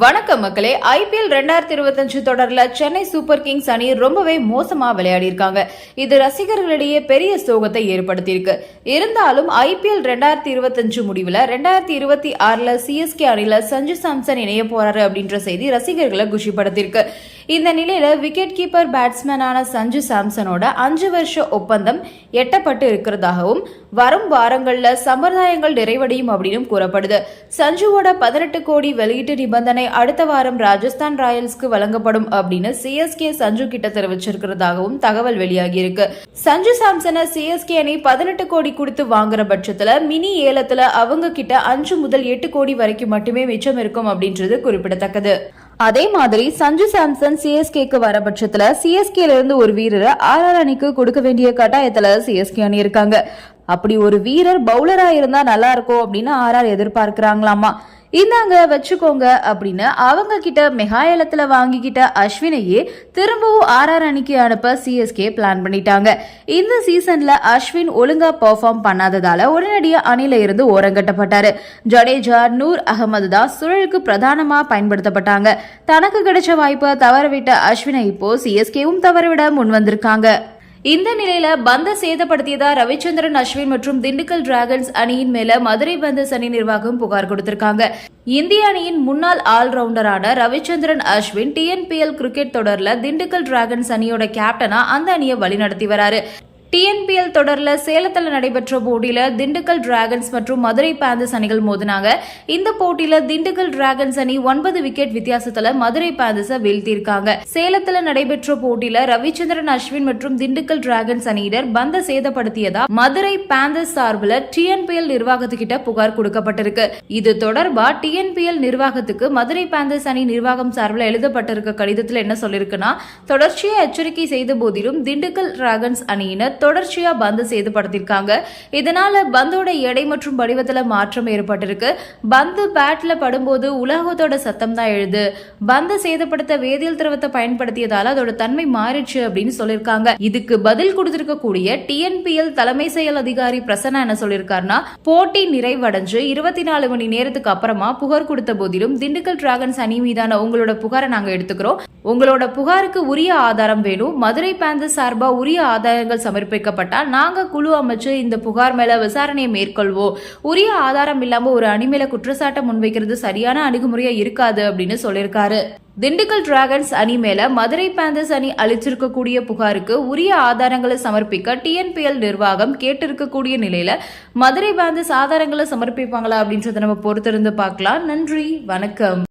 வணக்கம் மக்களே. ஐபிஎல் ரெண்டாயிரத்தி இருபத்தஞ்சு தொடர்ல சென்னை சூப்பர் கிங்ஸ் அணி ரொம்பவே மோசமா விளையாடி இருக்காங்க இது ரசிகர்களிடையே பெரிய சோகத்தை ஏற்படுத்தியிருக்கு. இருந்தாலும் ஐபிஎல் ரெண்டாயிரத்தி இருபத்தஞ்சு முடிவில் ரெண்டாயிரத்தி இருபத்தி ஆறுல சிஎஸ்கே அணியில் சஞ்சு சாம்சன் இணைய போறாரு அப்படின்ற செய்தி ரசிகர்களை குஷிப்படுத்தியிருக்கு. இந்த நிலையில விக்கெட் கீப்பர் பேட்ஸ்மேனான சஞ்சு சாம்சனோட அஞ்சு வருஷ ஒப்பந்தம் எட்டப்பட்டு இருக்கிறதாகவும் வரும் வாரங்களில் சம்பிரதாயங்கள் நிறைவடையும் அப்படின்னு கூறப்படுது. சஞ்சுவோட பதினெட்டு கோடி வெளியீட்டு நிபந்தனை அடுத்த வாரம் ராஜஸ்தான் ராயல்ஸ்க்கு வழங்கப்படும் அப்படின்னு சிஎஸ்கே சஞ்சு கிட்ட தெரிவிச்சிருக்கிறதாகவும் தகவல் வெளியாகி இருக்கு சஞ்சு சாம்சனை சிஎஸ்கே அணி பதினெட்டு கோடி கொடுத்து வாங்குற பட்சத்துல மினி ஏலத்துல அவங்க கிட்ட அஞ்சு முதல் எட்டு கோடி வரைக்கும் மட்டுமே மிச்சம் இருக்கும் அப்படின்றது குறிப்பிடத்தக்கது. அதே மாதிரி சஞ்சு சாம்சன் சிஎஸ்கேக்கு வர பட்சத்துல சிஎஸ்கேல இருந்து ஒரு வீரரை ஆர்ஆர் அணிக்கு கொடுக்க வேண்டிய கட்டாயத்துல சிஎஸ்கே அணி இருக்காங்க. அப்படி ஒரு வீரர் பவுலரா இருந்தா நல்லா இருக்கும் அப்படின்னு ஆர்ஆர் எதிர்பார்க்கிறாங்களாமா? இந்தாங்க வச்சுக்கோங்க அப்படின்னு அவங்க கிட்ட மெகாயலத்துல வாங்கிக்கிட்ட அஸ்வினையே திரும்பவும் ஆர்ஆர் அணிக்கு அனுப்ப சிஎஸ்கே பிளான் பண்ணிட்டாங்க. இந்த சீசன்ல அஸ்வின் ஒழுங்கா பெர்ஃபார்ம் பண்ணாததால உடனடியாக அணில இருந்து ஓரங்கட்டப்பட்டாரு ஜடேஜா நூர் அகமது தான் சுழலுக்கு பிரதானமா பயன்படுத்தப்பட்டாங்க. தனக்கு கிடைச்ச வாய்ப்பை தவறவிட்ட அஸ்வினை இப்போ சிஎஸ்கேவும் தவறவிட முன் வந்திருக்காங்க இந்த நிலையில பந்த சேதப்படுத்தியதா ரவிச்சந்திரன் அஸ்வின் மற்றும் திண்டுக்கல் டிராகன்ஸ் அணியின் மேல மதுரை பந்தஸ் அணி நிர்வாகம் புகார் கொடுத்திருக்காங்க. இந்திய அணியின் முன்னாள் ஆல்ரவுண்டரான ரவிச்சந்திரன் அஸ்வின் டிஎன்பிஎல் கிரிக்கெட் தொடர்ல திண்டுக்கல் டிராகன்ஸ் அணியோட கேப்டனா அந்த அணியை வழிநடத்தி வராரு. டிஎன்பிஎல் தொடர்ல சேலத்தில் நடைபெற்ற போட்டியில திண்டுக்கல் டிராகன்ஸ் மற்றும் மதுரை பேந்தர்ஸ் அணிகள் மோதினாங்க. இந்த போட்டியில திண்டுக்கல் டிராகன்ஸ் அணி ஒன்பது விக்கெட் வித்தியாசத்துல மதுரை பேந்தர்ஸ வீழ்த்தியிருக்காங்க சேலத்தில் நடைபெற்ற போட்டியில ரவிச்சந்திரன் அஸ்வின் மற்றும் திண்டுக்கல் டிராகன்ஸ் அணியினர் பந்த சேதப்படுத்தியதா மதுரை பேந்தர்ஸ் சார்பில் டிஎன்பிஎல் நிர்வாகத்துக்கிட்ட புகார் கொடுக்கப்பட்டிருக்கு. இது தொடர்பா டிஎன்பிஎல் நிர்வாகத்துக்கு மதுரை பேந்தர்ஸ் அணி நிர்வாகம் சார்பில் எழுதப்பட்டிருக்க கடிதத்தில் என்ன சொல்லிருக்குன்னா தொடர்ச்சியை எச்சரிக்கை செய்த போதிலும் திண்டுக்கல் டிராகன்ஸ் அணியினர் தொடர்ச்சியா பந்து சேதப்படுத்திருக்காங்க இதனால பந்தோட எடை மற்றும் வடிவத்துல மாற்றம் ஏற்பட்டிருக்கு. பந்து பேட்ல படும்போது உலகத்தோட சத்தம் தான் எழுது. பந்து சேதப்படுத்த வேதியியல் திரவத்தை பயன்படுத்தியதால அதோட தன்மை மாறிடுச்சு அப்படின்னு சொல்லியிருக்காங்க. இதுக்கு பதில் கொடுத்திருக்கக்கூடிய டிஎன்பிஎல் தலைமை செயல் அதிகாரி பிரசன்னா என்ன சொல்லியிருக்காருன்னா போட்டி நிறைவடைஞ்சு இருபத்தி நாலு மணி நேரத்துக்கு அப்புறமா புகார் கொடுத்த போதிலும் திண்டுக்கல் டிராகன்ஸ் அணி மீதான உங்களோட புகாரை நாங்க எடுத்துக்கிறோம். உங்களோட புகாருக்கு உரிய ஆதாரம் வேணும். மதுரை பேந்தர் சார்பாக உரிய ஆதாரங்கள் சமர்ப்பிக்கப்பட்டால் நாங்கள் குழு அமைச்சு இந்த புகார் மேல விசாரணையை மேற்கொள்வோம். உரிய ஆதாரம் இல்லாம ஒரு அணிமேல குற்றச்சாட்டை முன்வைக்கிறது சரியான அணுகுமுறையா இருக்காது அப்படின்னு சொல்லியிருக்காரு. திண்டுக்கல் டிராகன்ஸ் அணி மேல மதுரை பேந்தர்ஸ் அணி அளிச்சிருக்கக்கூடிய புகாருக்கு உரிய ஆதாரங்களை சமர்ப்பிக்க டிஎன்பிஎல் நிர்வாகம் கேட்டிருக்கக்கூடிய நிலையில மதுரை பேந்தர்ஸ் ஆதாரங்களை சமர்ப்பிப்பாங்களா அப்படின்றத நம்ம பொறுத்திருந்து பார்க்கலாம். நன்றி வணக்கம்.